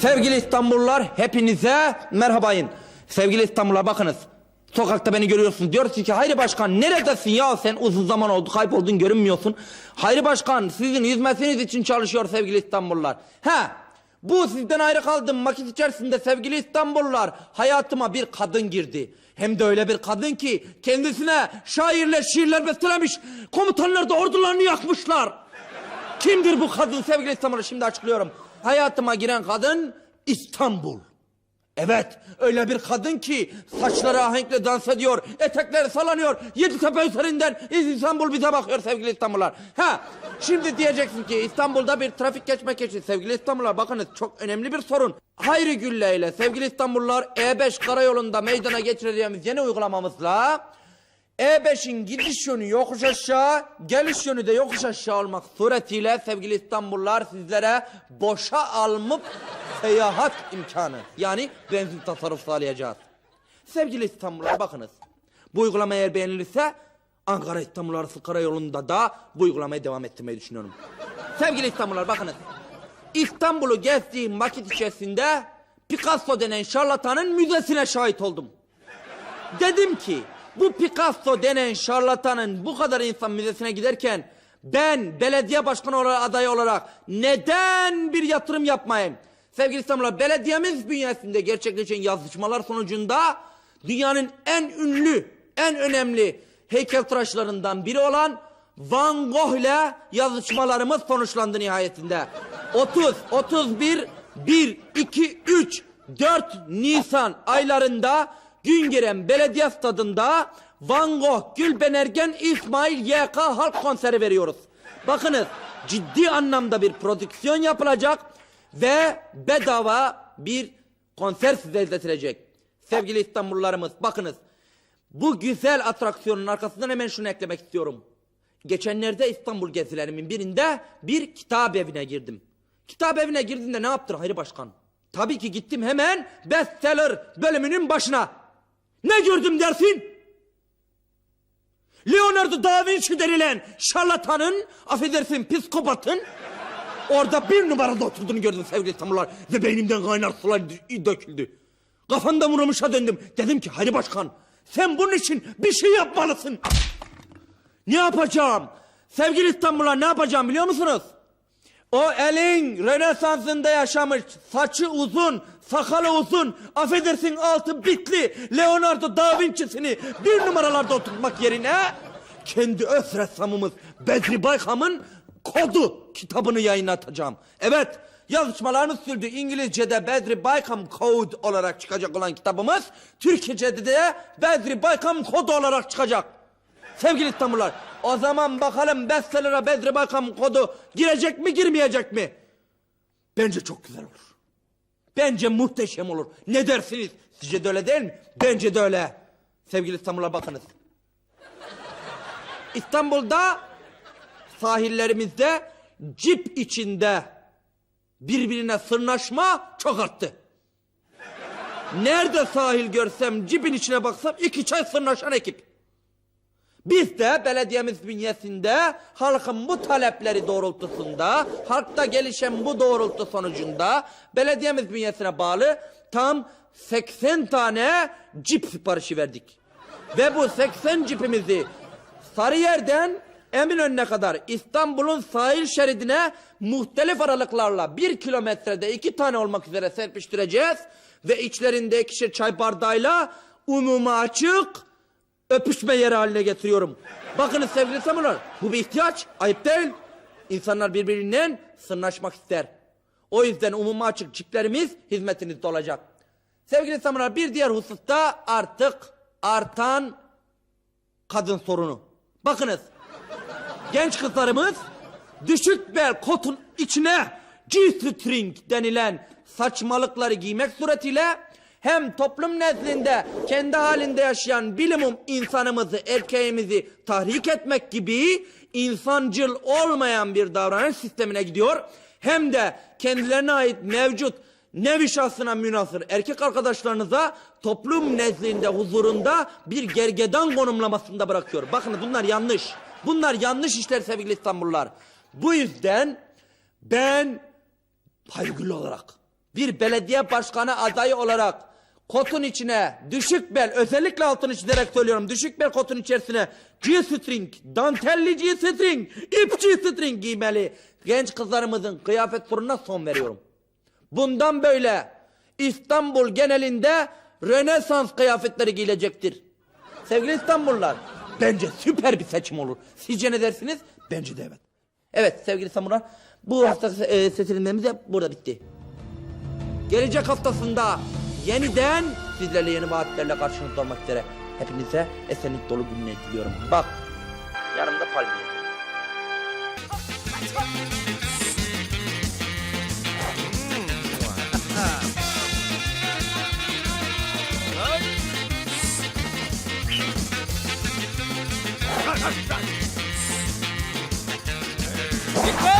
Sevgili İstanbullular hepinize merhabayın. Sevgili İstanbullular bakınız. Sokakta beni görüyorsunuz. Diyorsunuz ki Hayri Başkan neredesin ya sen uzun zaman oldu kayboldun görünmüyorsun. Hayri Başkan sizin hizmetiniz için çalışıyor sevgili İstanbullular. Ha bu sizden ayrı kaldığım vakit içerisinde sevgili İstanbullular hayatıma bir kadın girdi. Hem de öyle bir kadın ki kendisine şairler şiirler bestelemiş. Komutanlar da ordularını yakmışlar. Kimdir bu kadın sevgili İstanbul'u şimdi açıklıyorum. Hayatıma giren kadın İstanbul. Evet öyle bir kadın ki saçları ahenkle dans ediyor, etekleri sallanıyor. Yeditepe üzerinden İstanbul bize bakıyor sevgili İstanbullular. Ha şimdi diyeceksin ki İstanbul'da bir trafik geçmek için sevgili İstanbullular bakınız çok önemli bir sorun. Hayri Gülle ile sevgili İstanbullular E5 karayolunda meydana getireceğimiz yeni uygulamamızla e5'in gidiş yönü yokuş aşağı, geliş yönü de yokuş aşağı olmak suretiyle sevgili İstanbullular sizlere boşa alınıp seyahat imkanı yani benzin tasarruf sağlayacağız. Sevgili İstanbullular bakınız. Bu uygulama eğer beğenilirse Ankara İstanbul arası karayolunda da bu uygulamayı devam ettirmeyi düşünüyorum. Sevgili İstanbullular bakınız. İstanbul'u gezdiğim vakit içerisinde Picasso denen şarlatanın müzesine şahit oldum. Dedim ki bu Picasso denen şarlatanın bu kadar insan müzesine giderken ben belediye başkanı olarak aday olarak neden bir yatırım yapmayayım? Sevgili İstanbul'a belediyemiz bünyesinde gerçekleşen yazışmalar sonucunda dünyanın en ünlü, en önemli heykeltıraşlarından biri olan Van Gogh ile yazışmalarımız sonuçlandı nihayetinde. 30, 31, 1, 2, 3, 4 Nisan aylarında Güngören Belediye Stadında Van Gogh, Gülben Ergen, İsmail YK halk konseri veriyoruz. Bakınız ciddi anlamda bir prodüksiyon yapılacak ve bedava bir konser size izletilecek. Sevgili İstanbullularımız bakınız bu güzel atraksiyonun arkasından hemen şunu eklemek istiyorum. Geçenlerde İstanbul gezilerimin birinde bir kitap evine girdim. Kitap evine girdiğimde ne yaptın Hayri Başkan? Tabii ki gittim hemen bestseller bölümünün başına. Ne gördüm dersin? Leonardo da Vinci denilen şarlatanın, affedersin psikopatın orada bir numarada oturduğunu gördüm sevgili İstanbullular. Ve beynimden kaynar sular döküldü. Kafamda vurmuşa döndüm. Dedim ki Hayri Başkan sen bunun için bir şey yapmalısın. Ne yapacağım? Sevgili İstanbullular ne yapacağım biliyor musunuz? O elin Rönesans'ında yaşamış, saçı uzun, sakalı uzun, affedersin altı bitli Leonardo da Vinci'sini bir numaralarda oturtmak yerine kendi öz ressamımız Bedri Baykam'ın kodu kitabını yayınlatacağım. Evet, yazışmalarını sürdü. İngilizce'de Bedri Baykam Code olarak çıkacak olan kitabımız, Türkçe'de de Bedri Baykam Kodu olarak çıkacak. Sevgili İstanbullular, o zaman bakalım bestseller'a Bedri Baykam kodu girecek mi girmeyecek mi? Bence çok güzel olur. Bence muhteşem olur. Ne dersiniz? Sizce de öyle değil mi? Bence de öyle. Sevgili İstanbul'a bakınız. İstanbul'da sahillerimizde cip içinde birbirine sırnaşma çok arttı. Nerede sahil görsem cipin içine baksam iki çay sırnaşan ekip. Biz de belediyemiz bünyesinde halkın bu talepleri doğrultusunda, halkta gelişen bu doğrultu sonucunda belediyemiz bünyesine bağlı tam 80 tane cip siparişi verdik. Ve bu 80 cipimizi Sarıyer'den Eminönü'ne kadar İstanbul'un sahil şeridine muhtelif aralıklarla bir kilometrede iki tane olmak üzere serpiştireceğiz. Ve içlerinde ikişer çay bardağıyla umuma açık öpüşme yeri haline getiriyorum. Bakınız sevgili insanlar bu bir ihtiyaç ayıp değil. İnsanlar birbirinden sırnaşmak ister. O yüzden umuma açık çiplerimiz hizmetinizde olacak. Sevgili insanlar bir diğer hususta artık artan kadın sorunu. Bakınız genç kızlarımız düşük bel kotun içine G-string denilen saçmalıkları giymek suretiyle hem toplum nezdinde kendi halinde yaşayan bilimum insanımızı, erkeğimizi tahrik etmek gibi insancıl olmayan bir davranış sistemine gidiyor. Hem de kendilerine ait mevcut nevi şahsına münasır erkek arkadaşlarınıza toplum nezdinde huzurunda bir gergedan konumlamasında bırakıyor. Bakın bunlar yanlış. Bunlar yanlış işler sevgili İstanbullular. Bu yüzden ben Hayrgül olarak bir belediye başkanı adayı olarak kotun içine düşük bel özellikle altını çizerek söylüyorum düşük bel kotun içerisine G-string, dantelli G-string, ip G-string giymeli genç kızlarımızın kıyafet sorununa son veriyorum. Bundan böyle İstanbul genelinde Rönesans kıyafetleri giyilecektir. Sevgili İstanbullular, bence süper bir seçim olur. Sizce ne dersiniz? Bence de evet. Evet sevgili İstanbullular, bu hafta e, seçimlerimiz de burada bitti. Gelecek haftasında yeniden sizlerle yeni vaatlerle karşınızda olmak üzere. Hepinize esenlik dolu günler diliyorum. Bak yanımda palmiye. Dikkat!